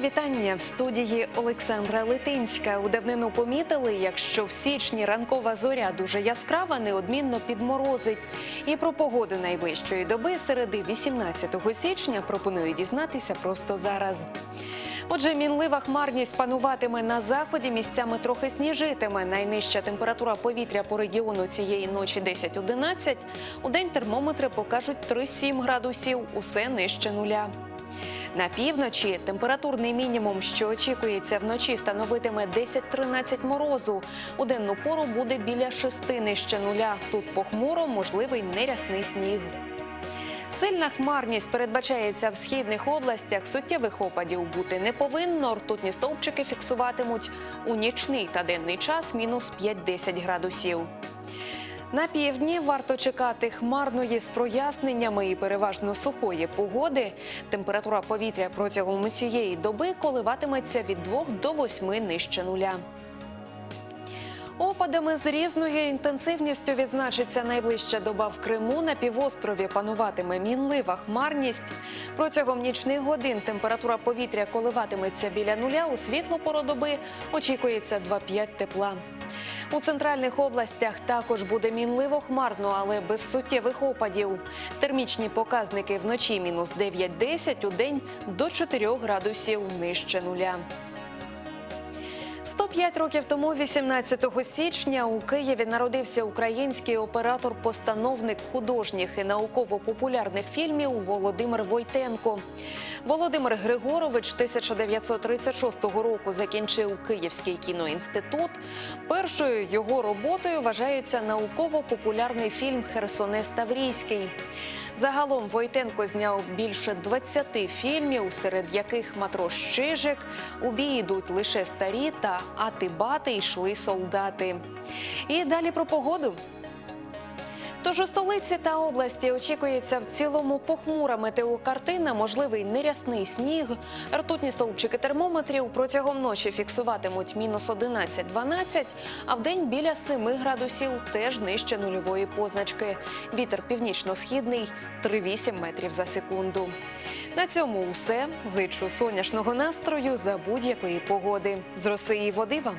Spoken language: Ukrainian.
вітання в студії Олександра Литинська. У давнину помітили, якщо в січні ранкова зоря дуже яскрава, неодмінно підморозить. І про погоду найближчої доби середи 18 січня пропоную дізнатися просто зараз. Отже, мінлива хмарність пануватиме на заході, місцями трохи сніжитиме. Найнижча температура повітря по регіону цієї ночі 10-11. У день термометри покажуть 3-7 градусів, усе нижче нуля. На півночі температурний мінімум, що очікується вночі, становитиме 10-13 морозу. У денну пору буде біля 6 нижче нуля. Тут похмуро можливий нерясний сніг. Сильна хмарність передбачається в східних областях. Суттєвих опадів бути не повинно. Ртутні стовпчики фіксуватимуть у нічний та денний час мінус 5-10 градусів. На півдні варто чекати хмарної з проясненнями і переважно сухої погоди. Температура повітря протягом цієї доби коливатиметься від 2 до 8 нижче нуля. Опадами з різною інтенсивністю відзначиться найближча доба в Криму. На півострові пануватиме мінлива хмарність. Протягом нічних годин температура повітря коливатиметься біля нуля. У світло пору доби очікується 2-5 тепла. У центральних областях також буде мінливо хмарно, але без суттєвих опадів. Термічні показники вночі мінус 9-10, у день до 4 градусів нижче нуля. 105 років тому, 18 січня, у Києві народився український оператор-постановник художніх і науково-популярних фільмів Володимир Войтенко. Володимир Григорович 1936 року закінчив Київський кіноінститут. Першою його роботою вважається науково-популярний фільм Херсонес Таврійський. Загалом Войтенко зняв більше 20 фільмів, серед яких Матрос Чижик, у бій йдуть лише старі та ати-бати йшли солдати. І далі про погоду. Тож у столиці та області очікується в цілому похмура метеокартина, можливий нерясний сніг. Ртутні стовпчики термометрів протягом ночі фіксуватимуть мінус 11-12, а в день біля 7 градусів теж нижче нульової позначки. Вітер північно-східний 3,8 метрів за секунду. На цьому усе. Зичу сонячного настрою за будь-якої погоди. З роси і води вам.